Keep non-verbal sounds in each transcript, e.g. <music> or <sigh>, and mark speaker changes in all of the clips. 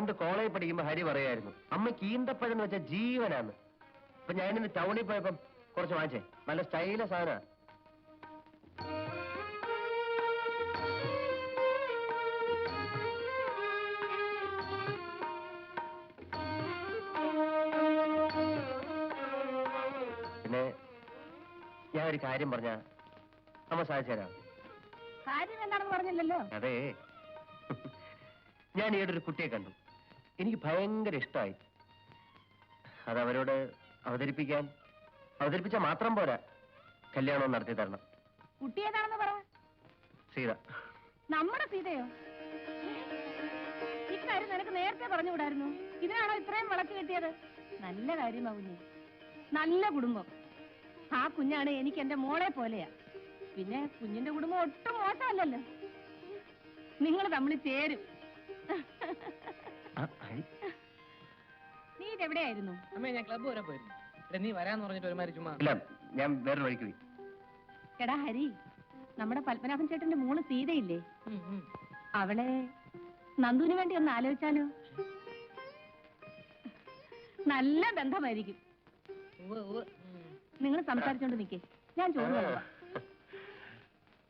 Speaker 1: പണ്ട് കോളേജിൽ പഠിക്കുമ്പോ ഹരി പറയായിരുന്നു അമ്മയ്ക്ക് ഈന്തപ്പഴം എന്ന് വെച്ചാൽ ജീവനാണ് അപ്പൊ ഞാനിന്ന് ടൗണിൽ പോയപ്പം കുറച്ച് വാങ്ങിച്ചേ നല്ല സ്റ്റൈല സാധന പിന്നെ ഞാൻ ഒരു കാര്യം പറഞ്ഞ അമ്മ തരാം.
Speaker 2: കാര്യം എന്താണെന്ന് പറഞ്ഞില്ലല്ലോ.
Speaker 1: അതെ. ഞാൻ ഈയിടെ ഒരു കുട്ടിയെ കണ്ടു. എനിക്ക് ഭയങ്കര ഇഷ്ടമായി. അത് അവരോട് അവതരിപ്പിക്കാൻ അവതരിപ്പിച്ച മാത്രം പോരാ. കല്യാണം നടത്തി തരണം.
Speaker 2: കുട്ടി ഏതാണെന്ന് പറ.
Speaker 1: സീത.
Speaker 2: നമ്മുടെ സീതയോ? ഇക്കാര്യം നിനക്ക് നേരത്തെ പറഞ്ഞുകൂടായിരുന്നു. ഇതിനാണോ ഇത്രയും വിളക്ക് കിട്ടിയത്? നല്ല കാര്യമാ കുഞ്ഞ് നല്ല കുടുംബം. ആ കുഞ്ഞാണ് എനിക്ക് എന്റെ മോളെ പോലെയാ. പിന്നെ കുഞ്ഞിന്റെ കുടുംബം ഒട്ടും മോശമല്ലല്ലോ. നിങ്ങൾ തമ്മിൽ ചേരും. നീ എവിടെയായിരുന്നു
Speaker 3: അമ്മേ ഞാൻ ക്ലബ്ബ് വരാൻ പോയിരുന്നു എടാ, നീ വരാന്ന് പറഞ്ഞിട്ട് ഒരുമാതിരി ചുമ്മാ
Speaker 1: ഇല്ല ഞാൻ വേറെ വഴിക്ക് പോയി
Speaker 2: എടാ ഹരി നമ്മുടെ പത്മനാഭൻ ചേട്ടന്റെ മോൾ സീതയില്ലേ
Speaker 3: ഉം, ഉം.
Speaker 2: അവളെ നന്ദുവിന് വേണ്ടി ഒന്ന് ആലോചിച്ചാലോ നല്ല ബന്ധമായിരിക്കും
Speaker 3: ഉവ്വ്, ഉവ്വ്. ഉം.
Speaker 2: നിങ്ങൾ സംസാരിച്ചോണ്ട് നിക്കേ ഞാൻ ചോറ് വിളമ്പാം.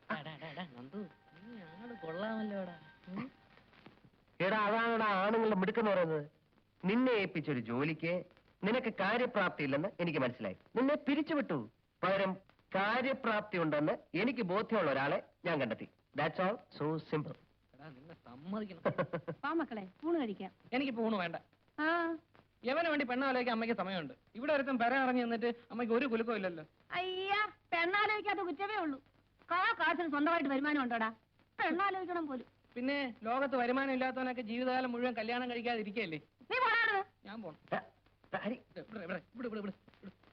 Speaker 3: എടാ, എടാ, എടാ, നന്ദു നീ ആൾ കൊള്ളാമല്ലോടാ ഉം.
Speaker 1: എടാ അതാണോടാ ആണുങ്ങളുടെ മിടുക്കെന്ന് പറയുന്നത് നിന്നെ ഏൽപ്പിച്ചൊരു ജോലിക്ക് നിനക്ക് കാര്യപ്രാപ്തി ഇല്ലെന്ന് എനിക്ക് മനസ്സിലായി. നിന്നെ പിരിച്ചുവിട്ടു. പകരം കാര്യപ്രാപ്തി ഉണ്ടെന്ന് എനിക്ക് ബോധ്യമുള്ള ഒരാളെ ഞാൻ കണ്ടെത്തി. ദാറ്റ്സ് ഓൾ സോ സിമ്പിൾ
Speaker 3: എടാ നിന്നെ സമ്മതിക്കണം. <laughs>
Speaker 2: വാ മക്കളെ ഊണ് കഴിക്കാം.
Speaker 3: എനിക്ക് പൂണ് വേണ്ട.
Speaker 2: ആ.
Speaker 3: യവന് വേണ്ടി പെണ്ണാലോയ്ക്ക് അമ്മയ്ക്ക് സമയമുണ്ട്. ഇവിടെ ഒരുത്തം പെര ഇറങ്ങി നിന്നിട്ട് അമ്മയ്ക്ക് ഒരു കുലുക്കവും ഇല്ലല്ലോ.
Speaker 2: അയ്യാ പെണ്ണാലോചിക്കാത്ത കുറ്റമേ ഉള്ളൂ. കാ കാശിന് സ്വന്തമായിട്ട് വരുമാനം ഉണ്ടോടാ? പെണ്ണാലോചിക്കണം പോലും.
Speaker 3: പിന്നെ ലോകത്ത് വരുമാനം ഇല്ലാത്തവനൊക്കെ ജീവിതകാലം മുഴുവൻ കല്യാണം കഴിക്കാതെ ഇരിക്കല്ലേ
Speaker 2: നീ പോണാണ്
Speaker 3: ഞാൻ പോണം.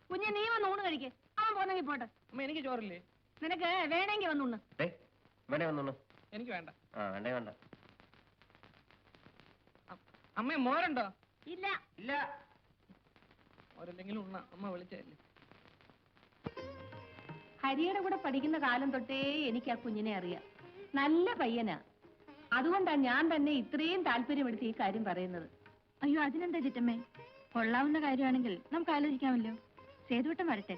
Speaker 2: കുഞ്ഞെ നീ വന്ന് ഊണ് കഴിക്കേ. അവൻ പോന്നെങ്കിൽ പോട്ടെ.
Speaker 3: അമ്മ എനിക്ക് ചോറില്ലേ?
Speaker 2: നിനക്ക് വേണമെങ്കിൽ വന്നുണ്ണ്
Speaker 1: വേണേ വന്നോളൂ
Speaker 3: എനിക്ക് വേണ്ട.
Speaker 1: ആ വേണ്ടേ വേണ്ട.
Speaker 3: അമ്മ മോരുണ്ടോ?
Speaker 2: ഇല്ല.
Speaker 1: ഇല്ല.
Speaker 3: മോരല്ലെങ്കിലും ഉണ്ണ. അമ്മ വിളിച്ചല്ലേ
Speaker 2: ഹരിയുടെ കൂടെ പഠിക്കുന്ന കാലം തൊട്ടേ എനിക്ക് ആ കുഞ്ഞിനെ അറിയാം. നല്ല പയ്യനാ. അതുകൊണ്ടാ ഞാൻ തന്നെ ഇത്രയും താല്പര്യമെടുത്ത് ഈ കാര്യം പറയുന്നത്. അയ്യോ അതിനെന്താ ചിറ്റമ്മേ കൊള്ളാവുന്ന കാര്യമാണെങ്കിൽ നമുക്ക് ആലോചിക്കാമല്ലോ. സേതുവട്ടം വരട്ടെ.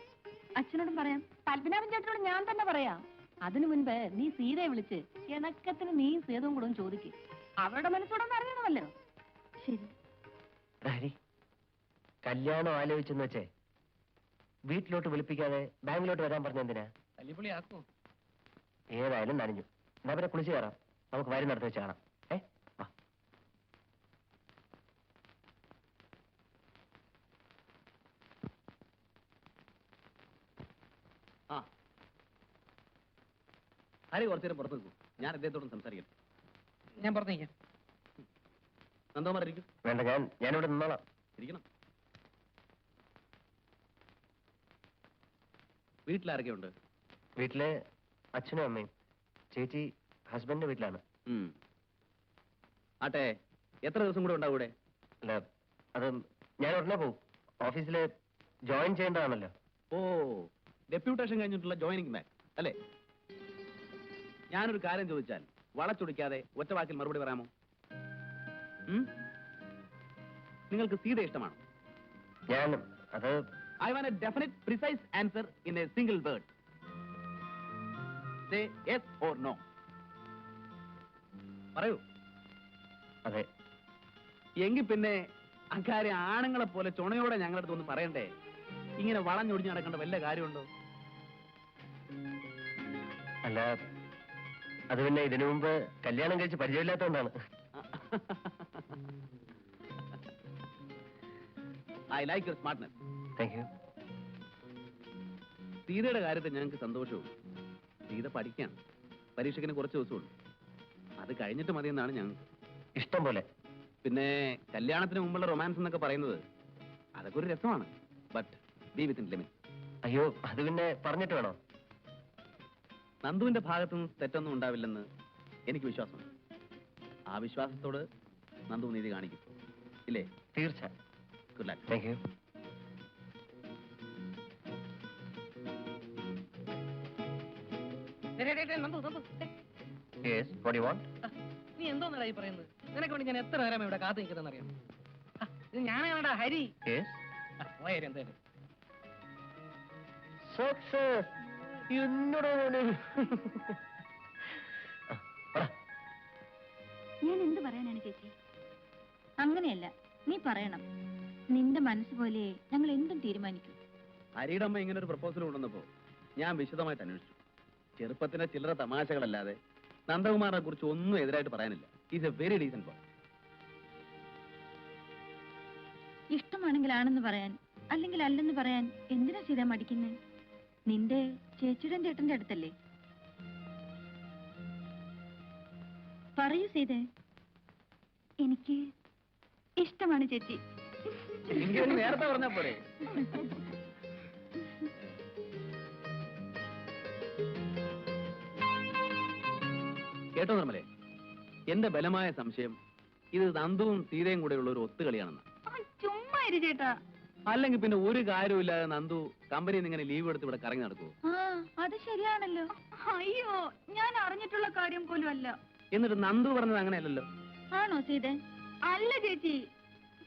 Speaker 2: അച്ഛനോടും പറയാം. പത്മനാഭൻ ചേട്ടനോട് ഞാൻ തന്നെ പറയാം. അതിനു മുൻപ് നീ സീതയെ വിളിച്ച് ഇണക്കത്തിന് നീ സേതുവും കൂടെ ചോദിക്കും. അവരുടെ മനസ്സോടെ അറിയണമല്ലോ. ശരി.
Speaker 1: കല്യാണം ആലോചിച്ചെന്ന് വെച്ചേ വീട്ടിലോട്ട് വിളിപ്പിക്കാതെ ബാങ്കിലോട്ട് വരാൻ
Speaker 3: പറഞ്ഞ എന്തിനാ?
Speaker 1: ഏതായാലും നനഞ്ഞു. എന്നാ പിന്നെ കുളിച്ച് കയറാം. നമുക്ക് വരി നടത്തി വെച്ച് കാണാം ഏ വാ
Speaker 4: ആ ഹരി കുറച്ചു നേരം പുറത്ത് നിൽക്കും ഞാൻ അദ്ദേഹത്തോടും സംസാരിക്കട്ടെ
Speaker 3: ഞാൻ പുറത്ത് നിൽക്കാം
Speaker 4: നന്ദകുമാർ ഇരിക്കും.
Speaker 1: വേണ്ട ഞാൻ ഞാനിവിടെ നിന്നോളാം.
Speaker 4: ഇരിക്കണം. വീട്ടിലാരൊക്കെ ഉണ്ട്
Speaker 1: വീട്ടിലെ അച്ഛനും അമ്മയും. ചേച്ചി ഹസ്ബൻഡിന്റെ വീട്ടിലാണ്.
Speaker 4: ആട്ടെ എത്ര ദിവസം കൂടെ ഉണ്ടാവും ഇവിടെ?
Speaker 1: അല്ല അത് ഞാൻ ഉടനെ പോകും ഓഫീസിലെ ജോയിൻ ചെയ്യേണ്ടതാണല്ലോ.
Speaker 4: ഓ ഡെപ്യൂട്ടേഷൻ കഴിഞ്ഞിട്ടുള്ള ജോയിനിങ് ബാക്ക് അല്ലേ? ഞാനൊരു കാര്യം ചോദിച്ചാൽ വളച്ചൊടിക്കാതെ ഒറ്റ വാക്കിൽ മറുപടി പറയാമോ? നിങ്ങൾക്ക് സീത ഇഷ്ടമാണോ?
Speaker 1: ഞാൻ അത്
Speaker 4: I a answer in a single word or no പറയൂ.
Speaker 1: അതെ.
Speaker 4: എങ്കിൽ പിന്നെ അക്കാര്യം ആണുങ്ങളെ പോലെ ചുണയോടെ ഞങ്ങളുടെ അടുത്ത് ഒന്ന് പറയണ്ടേ? ഇങ്ങനെ വളഞ്ഞൊടിഞ്ഞ് നടക്കേണ്ട വല്ല കാര്യമുണ്ടോ?
Speaker 1: അല്ല അത് പിന്നെ ഇതിനു മുമ്പ് കല്യാണം കഴിച്ച് പരിചയമില്ലാത്തതുകൊണ്ടാണ്.
Speaker 4: I like your smartness
Speaker 1: thank you
Speaker 4: സീതയുടെ കാര്യത്തിൽ ഞങ്ങൾക്ക് സന്തോഷവും. സീത പഠിക്കാൻ പരീക്ഷയ്ക്കിന് കുറച്ച് ദിവസമുള്ളൂ. അത് കഴിഞ്ഞിട്ട് മതിയെന്നാണ് ഞങ്ങൾക്ക്
Speaker 1: ഇഷ്ടം പോലെ.
Speaker 4: പിന്നെ കല്യാണത്തിന് മുമ്പുള്ള റൊമാൻസ് എന്നൊക്കെ പറയുന്നത് അതൊക്കെ ഒരു രസമാണ്. ബട്ട് ബി വിത്തിൻ ലിമിറ്റ്
Speaker 1: അയ്യോ അത് പിന്നെ പറഞ്ഞിട്ട് വേണോ?
Speaker 4: നന്ദുവിന്റെ ഭാഗത്തു നിന്ന് തെറ്റൊന്നും ഉണ്ടാവില്ലെന്ന് എനിക്ക് വിശ്വാസമുണ്ട്. ആ വിശ്വാസത്തോട് നന്ദു നീതി കാണിക്കും. ഇല്ലേ?
Speaker 1: തീർച്ച
Speaker 4: ഗുഡ് ലക്ക്
Speaker 1: താങ്ക് യു
Speaker 3: നീ എന്തോന്നടാ ഈ പറയുന്നത്? നിനക്ക് വേണ്ടി ഞാൻ എത്ര നേരം ഇവിടെ കാത്തു നിൽക്കുന്നറിയാം ഇത് ഞാനാണടാ ഹരി. എന്തായാലും
Speaker 1: Success. എന്നോടാ.
Speaker 5: ഞാൻ എന്ത് പറയാനാണ് ചേച്ചി? അങ്ങനെയല്ല നീ പറയണം. നിന്റെ മനസ്സ് പോലെ ഞങ്ങൾ എന്തും തീരുമാനിക്കും.
Speaker 4: ഹരിയുടെ അമ്മ ഇങ്ങനെ ഒരു പ്രപ്പോസൽ കൊണ്ടുവന്നപ്പോ ഞാൻ വിശദമായിട്ട് അന്വേഷിച്ചു. ചെറുപ്പത്തിന്റെ ചില്ലറ തമാശകളല്ലാതെ നന്ദകുമാറിനെ കുറിച്ച് ഒന്നും എതിരായിട്ട് പറയാനില്ല. Is a very decent boy
Speaker 5: ഇഷ്ടമാണെങ്കിൽ ആണെന്ന് പറയാൻ അല്ലെങ്കിൽ അല്ലെന്ന് പറയാൻ എന്തിനാ ചെയ്താ മടിക്കുന്നേ? നിന്റെ ചേച്ചിയുടെ ചേട്ടന്റെ അടുത്തല്ലേ? പറയൂ സീതേ. എനിക്ക് ഇഷ്ടമാണ് ചേച്ചി.
Speaker 4: നേരത്തെ പറഞ്ഞാ പോരെ. കേട്ടോ നിർമ്മലേ എന്റെ ബലമായ സംശയം ഇത് നന്ദുവും സീതയും കൂടെയുള്ള ഒരു ഒത്തുകളിയാണെന്ന്.
Speaker 5: ചുമ്മാ ഇരു ചേട്ടാ.
Speaker 4: അല്ലെങ്കിൽ പിന്നെ ഒരു കാര്യമില്ലാതെ നന്ദു കമ്പനിയിൽ നിന്ന് ഇങ്ങനെ ലീവ് എടുത്ത് ഇവിടെ കറങ്ങി നടക്കുവോ?
Speaker 5: ആ അത് ശരിയാണല്ലോ. അയ്യോ ഞാൻ അറിഞ്ഞിട്ടുള്ള കാര്യം പോലും അല്ല.
Speaker 4: എന്നിട്ട് നന്ദു പറഞ്ഞത് അങ്ങനെയല്ലല്ലോ.
Speaker 5: ആണോ സീത അല്ല ചേച്ചി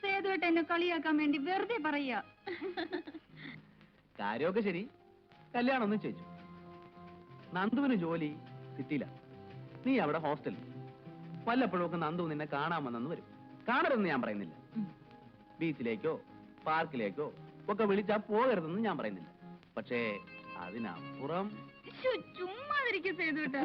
Speaker 5: സേതുവേട്ട എന്നെ കളിയാക്കാൻ വേണ്ടി വെറുതെ പറയാ
Speaker 4: കാര്യമൊക്കെ ശരി. കല്യാണം ഒന്നും ചോദിച്ചു നന്ദുവിന് ജോലി കിട്ടിയില്ല. നീ അവിടെ ഹോസ്റ്റലിൽ വല്ലപ്പോഴും ഒക്കെ നന്ദു നിന്നെ കാണാമെന്നു വരും. കാണരുതെന്ന് ഞാൻ പറയുന്നില്ല. ബീച്ചിലേക്കോ പാർക്കിലേക്കോ ഒക്കെ വിളിച്ചാ പോകരുതെന്ന് ഞാൻ പറയുന്നില്ല. പക്ഷേ അതിനപ്പുറം
Speaker 5: ചുമ്മാതിരിക്കും സേതുവേട്ട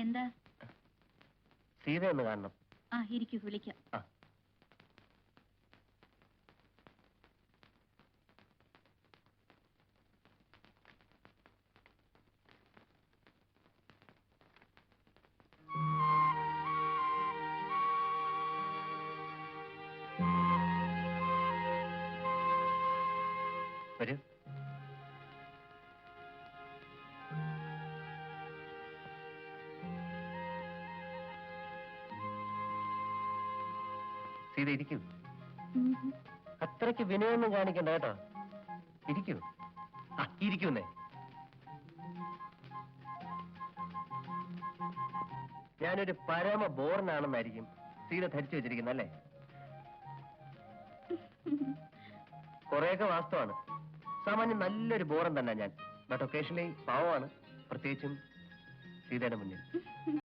Speaker 5: എന്താ?
Speaker 1: സീത ഒന്ന് കാണണം.
Speaker 5: ആ ഇരിക്കൂ വിളിക്കാം.
Speaker 1: സീത ഇരിക്കൂ. അത്രയ്ക്ക് വിനയൊന്നും കാണിക്കണ്ട കേട്ടോ. ഇരിക്കൂ. ആ ഇരിക്കുന്നേ. ഞാനൊരു പരമ ബോറിനാണെന്നായിരിക്കും സീത ധരിച്ചു വെച്ചിരിക്കുന്ന അല്ലേ? കുറെയൊക്കെ വാസ്തവാണ്. സാമാന്യം നല്ലൊരു ബോറൻ തന്നെ ഞാൻ. ബട്ട് ഒക്കേഷണലി പാവമാണ്. പ്രത്യേകിച്ചും സീതയുടെ മുന്നിൽ.